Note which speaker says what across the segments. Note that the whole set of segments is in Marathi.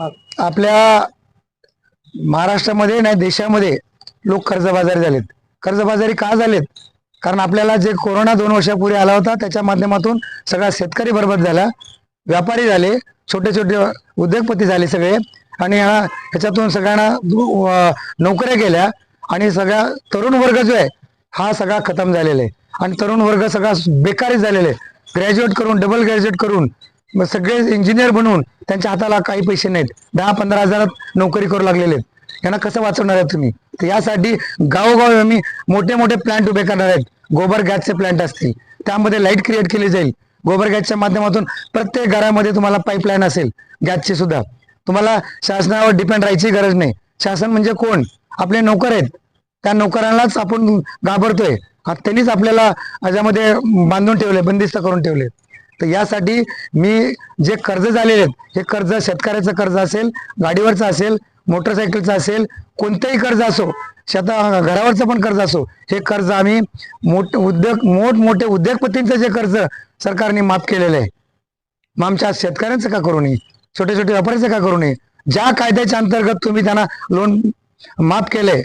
Speaker 1: आपल्या महाराष्ट्रामध्ये नाही देशामध्ये लोक कर्जबाजारी झालेत. कर्जबाजारी का झालेत? कारण आपल्याला जे कोरोना दोन वर्षापूर्वी आला होता त्याच्या माध्यमातून सगळा शेतकरी बरबाद झाला. व्यापारी झाले छोटे छोटे उद्योगपती झाले सगळे. आणि ह्याच्यातून सगळ्यांना नोकऱ्या गेल्या. आणि सगळा तरुण वर्ग जो आहे हा सगळा खतम झालेला आहे. आणि तरुण वर्ग सगळा बेकारी झालेला आहे. ग्रॅज्युएट करून डबल ग्रॅज्युएट करून सगळे इंजिनियर बनवून त्यांच्या हाताला काही पैसे नाहीत. दहा पंधरा हजारात नोकरी करू लागलेले आहेत. यांना कसं वाचवणार आहे तुम्ही? तर यासाठी गावोगावी आम्ही मोठे मोठे प्लांट उभे करणार आहेत. गोबर गॅसचे प्लांट असतील. त्यामध्ये लाइट क्रिएट केली जाईल. गोबर गॅसच्या माध्यमातून प्रत्येक घरामध्ये तुम्हाला पाईपलाईन असेल. गॅसची सुद्धा. तुम्हाला शासनावर डिपेंड राहायची गरज नाही. शासन म्हणजे कोण? आपले नोकर आहेत. त्या नोकरांनाच आपण घाबरतोय. त्यांनीच आपल्याला याच्यामध्ये बांधून ठेवले बंदिस्त करून ठेवले तर यासाठी मी जे कर्ज झालेले आहेत हे कर्ज शेतकऱ्याचं कर्ज असेल गाडीवरचं असेल मोटरसायकलचं असेल कोणतंही कर्ज असो शेता घरावरचं पण कर्ज असो हे कर्ज आम्ही मोठ उद्योग मोठमोठे उद्योगपतींचं जे कर्ज सरकारने माफ केलेलं आहे मग आमच्या शेतकऱ्यांचं का करू नये? छोटे छोटे व्यापाऱ्याचं का करू नये? ज्या कायद्याच्या अंतर्गत तुम्ही त्यांना लोन माफ केलंय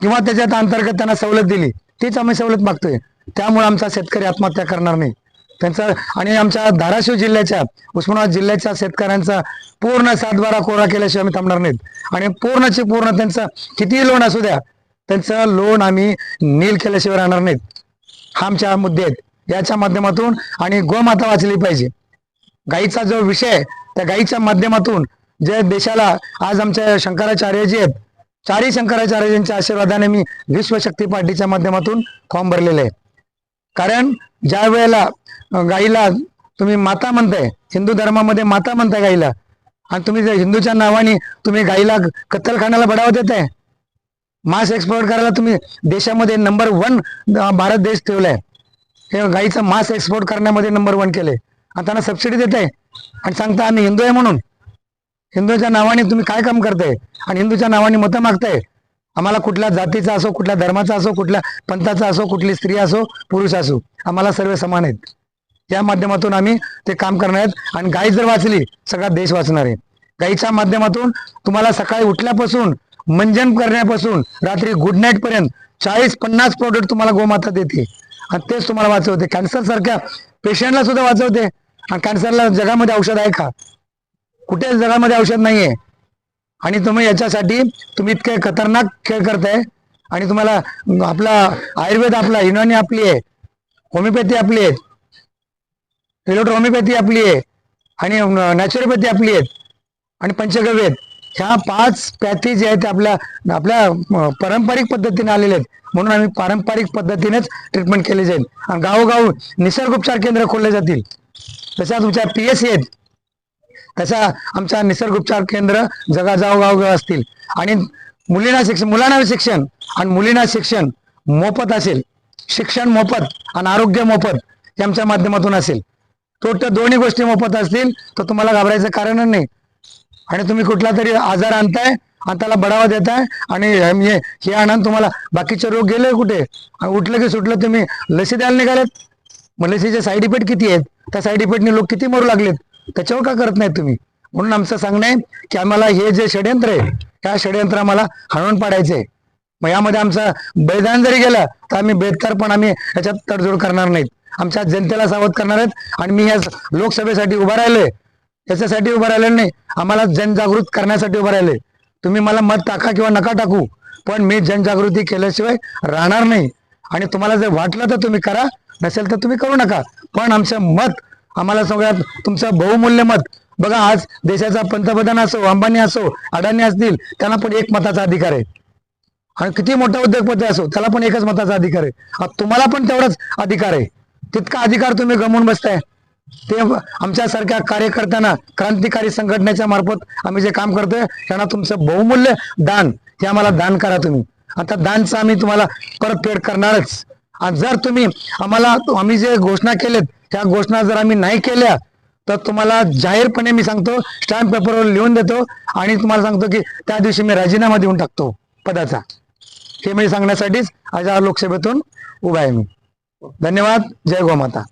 Speaker 1: किंवा त्याच्यात अंतर्गत त्यांना सवलत दिली तीच आम्ही सवलत मागतोय. त्यामुळे आमचा शेतकरी आत्महत्या करणार नाही. त्यांचा आणि आमच्या धाराशिव जिल्ह्याच्या उस्मानाबाद जिल्ह्याच्या शेतकऱ्यांचा पूर्ण सातबारा कोरा केल्याशिवाय आम्ही थांबणार नाहीत. आणि पूर्णचे पूर्ण त्यांचं कितीही लोन असू द्या त्यांचं लोन आम्ही नील केल्याशिवाय राहणार नाहीत. हा आमच्या मुद्दे आहेत. याच्या माध्यमातून आणि गोमाता वाचली पाहिजे. गाईचा जो विषय आहे, त्या गाईच्या माध्यमातून जे देशाला आज आमच्या शंकराचार्यजी आहेत चारही शंकराचार्यजींच्या आशीर्वादाने मी विश्वशक्ती पार्टीच्या माध्यमातून फॉर्म भरलेले आहे. कारण ज्या वेळेला गाईला तुम्ही माता म्हणताय हिंदू धर्मामध्ये माता म्हणताय गाईला आणि तुम्ही हिंदूच्या नावाने तुम्ही गाईला कत्तलखान्याला बढावा देताय मांस एक्सपोर्ट करायला तुम्ही देशामध्ये नंबर वन भारत देश ठेवलाय. हे गाईचं मांस एक्सपोर्ट करण्यामध्ये नंबर वन केले आणि त्यांना सबसिडी देत आहे आणि सांगता आम्ही हिंदू आहे म्हणून. हिंदूच्या नावाने तुम्ही काय काम करताय? आणि हिंदूच्या नावाने मतं मागताय. आम्हाला कुठल्या जातीचा असो कुठल्या धर्माचा असो कुठल्या पंथाचा असो कुठली स्त्री असो पुरुष असो आम्हाला सर्व समान आहेत. या माध्यमातून आम्ही ते काम करणार आहेत. आणि गाय जर वाचली सगळा देश वाचणार आहे. गाईच्या माध्यमातून तुम्हाला सकाळी उठल्यापासून मंजन करण्यापासून रात्री गुड नाईट पर्यंत चाळीस पन्नास प्रोडक्ट तुम्हाला गोमाता देते. आणि तेच तुम्हाला वाचवते. कॅन्सर सारख्या पेशंटला सुद्धा वाचवते. आणि कॅन्सरला जगामध्ये औषध आहे का? कुठेच जगामध्ये औषध नाहीये. आणि तुम्ही याच्यासाठी तुम्ही इतके खतरनाक खेळ करताय. आणि तुम्हाला आपला आयुर्वेद आपला युनानी आपली आहे. होमिओपॅथी आपली आहे. इलेक्ट्रो होमिओपॅथी आपली आहे. आणि नॅचरोपॅथी आपली आहेत आणि पंचगव्य आहेत. ह्या पाच पॅथी जे आहेत ते आपल्या आपल्या पारंपरिक पद्धतीने आलेले आहेत. म्हणून आम्ही पारंपरिक पद्धतीनेच ट्रीटमेंट केली जाईल. आणि गावोगाव निसर्गोपचार केंद्र खोलले जातील. तशा तुमच्या पी एस सी तसा आमचा निसर्ग उपचार केंद्र जगाजाव गाव असतील. आणि मुलींना शिक्षण मुलांना शिक्षण आणि मुलींना शिक्षण मोफत असेल. शिक्षण मोफत आणि आरोग्य मोफत यांच्या माध्यमातून असेल. टोटल दोन्ही गोष्टी मोफत असतील तर तुम्हाला घाबरायचं कारण नाही. आणि तुम्ही कुठला तरी आजार आणताय आणि त्याला बढावा देताय आणि हे हे आणून तुम्हाला बाकीचे रोग गेले कुठे? आणि उठलं की सुटलं तुम्ही लसी द्यायला निघालेत. मग लसीचे साईड इफेक्ट किती आहेत? त्या साईड इफेक्टने लोक किती मरू लागलेत? त्याच्यावर का करत नाहीत तुम्ही? म्हणून आमचं सांगणं आहे की आम्हाला हे जे षडयंत्र आहे त्या षडयंत्र आम्हाला हाणून पाडायचं आहे. मग यामध्ये आमचं बलिदान जरी गेलं तर आम्ही बेदकार पण आम्ही याच्यात तडजोड करणार नाहीत. आमच्या जनतेला सावध करणार आहेत आणि मी या लोकसभेसाठी उभा राहिले याच्यासाठी उभं राहिलेलं नाही. आम्हाला जनजागृत करण्यासाठी उभं राहिले तुम्ही मला मत टाका किंवा नका टाकू पण मी जनजागृती केल्याशिवाय राहणार नाही. आणि तुम्हाला जर वाटलं तर तुम्ही करा नसेल तर तुम्ही करू नका. पण आमचं मत आम्हाला सगळ्यात तुमचं बहुमूल्य मत. बघा आज देशाचा पंतप्रधान असो अंबानी असो अडाणी असतील त्यांना पण एक मताचा अधिकार आहे. आणि किती मोठा उद्योगपती असो त्याला पण एकच मताचा अधिकार आहे. तुम्हाला पण तेवढाच अधिकार आहे. तितका अधिकार तुम्ही गमवून बसताय. ते आमच्यासारख्या कार्यकर्त्यांना क्रांतिकारी संघटनेच्या मार्फत आम्ही जे काम करतोय त्यांना तुमचं बहुमूल्य दान हे आम्हाला दान करा तुम्ही. आता दानचं आम्ही तुम्हाला परतफेड करणारच. आणि जर तुम्ही आम्हाला आम्ही जे घोषणा केलेत त्या घोषणा जर आम्ही नाही केल्या तर तुम्हाला जाहीरपणे मी सांगतो स्टॅम्प पेपरवर लिहून देतो आणि तुम्हाला सांगतो की त्या दिवशी मी राजीनामा देऊन टाकतो पदाचा. हे मी सांगण्यासाठीच आज या लोकसभेतून उभा आहे मी. धन्यवाद. जय गोमाता.